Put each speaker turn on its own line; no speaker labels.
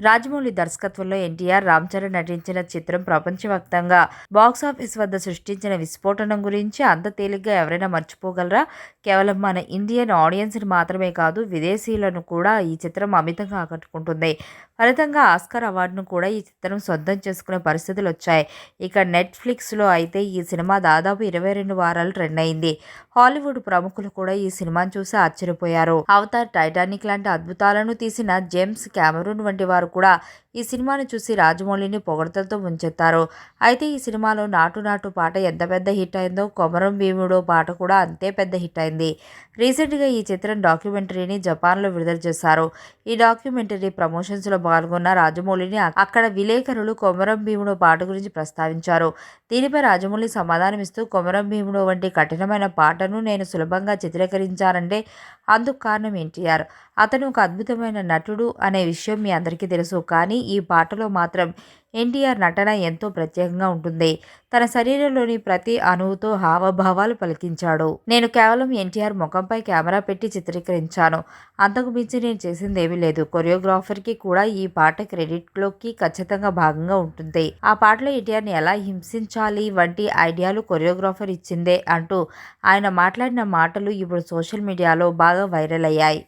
రాజమౌళి దర్శకత్వంలో ఎన్టీఆర్ రామ్ చరణ్ నటించిన చిత్రం ప్రపంచవ్యాప్తంగా బాక్సాఫీస్ వద్ద సృష్టించిన విస్ఫోటనం గురించి అంత తేలిగ్గా ఎవరైనా మర్చిపోగలరా? కేవలం మన ఇండియన్ ఆడియన్స్ని మాత్రమే కాదు విదేశీయులను కూడా ఈ చిత్రం అమితంగా ఆకట్టుకుంటుంది. ఫలితంగా ఆస్కార్ అవార్డును కూడా ఈ చిత్రం సొంతం చేసుకునే పరిస్థితులు వచ్చాయి. ఇక నెట్ఫ్లిక్స్లో అయితే ఈ సినిమా దాదాపు ఇరవై రెండు వారాలు ట్రెండ్ అయింది. హాలీవుడ్ ప్రముఖులు కూడా ఈ సినిమాను చూసి ఆశ్చర్యపోయారు. అవతార్ టైటానిక్ లాంటి అద్భుతాలను తీసిన జేమ్స్ కెమెరూన్ వంటి వారు కూడా ఈ సినిమాను చూసి రాజమౌళిని పొగడతలతో ముంచెత్తారు. అయితే ఈ సినిమాలో నాటు నాటు పాట ఎంత పెద్ద హిట్ అయిందో కొమరం భీముడో పాట కూడా అంతే పెద్ద హిట్ అయింది. రీసెంట్గా ఈ చిత్రం డాక్యుమెంటరీని జపాన్లో విడుదల చేశారు. ఈ డాక్యుమెంటరీ ప్రమోషన్స్లో పాల్గొన్న రాజమౌళిని అక్కడ విలేకరులు కొమరం భీముడు పాట గురించి ప్రస్తావించారు. దీనిపై రాజమౌళి సమాధానమిస్తూ కొమరం భీముడు వంటి కఠినమైన పాటను నేను సులభంగా చిత్రీకరించానంటే అందుకు కారణం ఎన్టీఆర్. అతను ఒక అద్భుతమైన నటుడు అనే విషయం మీ అందరికీ తెలుసు. కానీ ఈ పాటలో మాత్రం ఎన్టీఆర్ నటన ఎంతో ప్రత్యేకంగా ఉంటుంది. తన శరీరంలోని ప్రతి అణువుతో హావభావాలు పలికించాడు. నేను కేవలం ఎన్టీఆర్ ముఖంపై కెమెరా పెట్టి చిత్రీకరించాను. అంతకు మించి నేను చేసింది ఏమీ లేదు. కొరియోగ్రాఫర్కి కూడా ఈ పాట క్రెడిట్లోకి ఖచ్చితంగా భాగంగా ఉంటుంది. ఆ పాటలో ఎన్టీఆర్ని ఎలా హింసించాలి? వంటి ఐడియాలు కొరియోగ్రాఫర్ ఇచ్చిందే అంటూ ఆయన మాట్లాడిన మాటలు ఇప్పుడు సోషల్ మీడియాలో బాగా వైరల్ అయ్యాయి.